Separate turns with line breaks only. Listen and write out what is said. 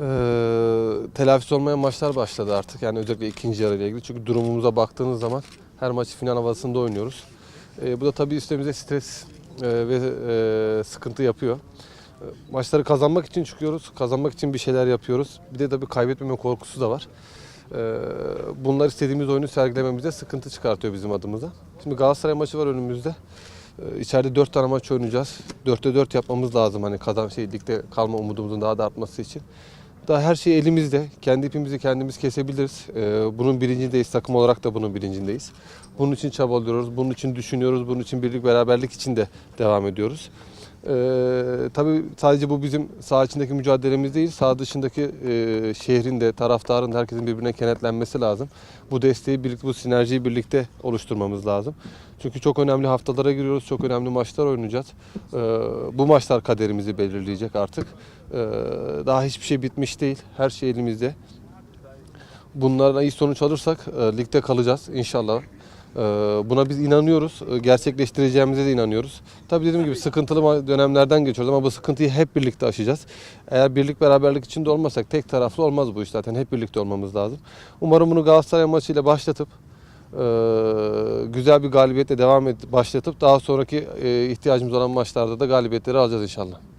Ee, telafisi olmayan maçlar başladı artık. Yani özellikle ikinci yarıyla ilgili. Çünkü durumumuza baktığınız zaman her maçı final havasında oynuyoruz. Ee, bu da tabii üstümüze stres e, ve e, sıkıntı yapıyor. E, Maçları kazanmak için çıkıyoruz. Kazanmak için bir şeyler yapıyoruz. Bir de tabii kaybetmeme korkusu da var. Ee, Bunlar istediğimiz oyunu sergilememizde sıkıntı çıkartıyor bizim adımıza. Şimdi Galatasaray maçı var önümüzde. Ee, İçeride 4 tane maç oynayacağız. 4'te 4 yapmamız lazım hani kazan şey ligde kalma umudumuzun daha da artması için. Daha her şey elimizde. Kendi ipimizi kendimiz kesebiliriz. Ee, bunun bilincindeyiz. Takım olarak da bunun bilincindeyiz. Bunun için çabalıyoruz. Bunun için düşünüyoruz. Bunun için birlik beraberlik için de devam ediyoruz. Ee, tabii sadece bu bizim saha içindeki mücadelemiz değil, saha dışındaki e, şehrin de, taraftarın da herkesin birbirine kenetlenmesi lazım. Bu desteği, birlikte, bu sinerjiyi birlikte oluşturmamız lazım. Çünkü çok önemli haftalara giriyoruz, çok önemli maçlar oynayacağız. Ee, bu maçlar kaderimizi belirleyecek artık. Ee, daha hiçbir şey bitmiş değil, her şey elimizde. Bunlarla iyi sonuç alırsak e, ligde kalacağız inşallah. Ee, Buna biz inanıyoruz. Ee, Gerçekleştireceğimize de inanıyoruz. Tabii dediğim gibi sıkıntılı dönemlerden geçiyoruz ama bu sıkıntıyı hep birlikte aşacağız. Eğer birlik beraberlik içinde olmasak tek taraflı olmaz bu iş zaten. Hep birlikte olmamız lazım. Umarım bunu Galatasaray maçıyla başlatıp e, güzel bir galibiyetle devam et, başlatıp daha sonraki e, ihtiyacımız olan maçlarda da galibiyetleri alacağız inşallah.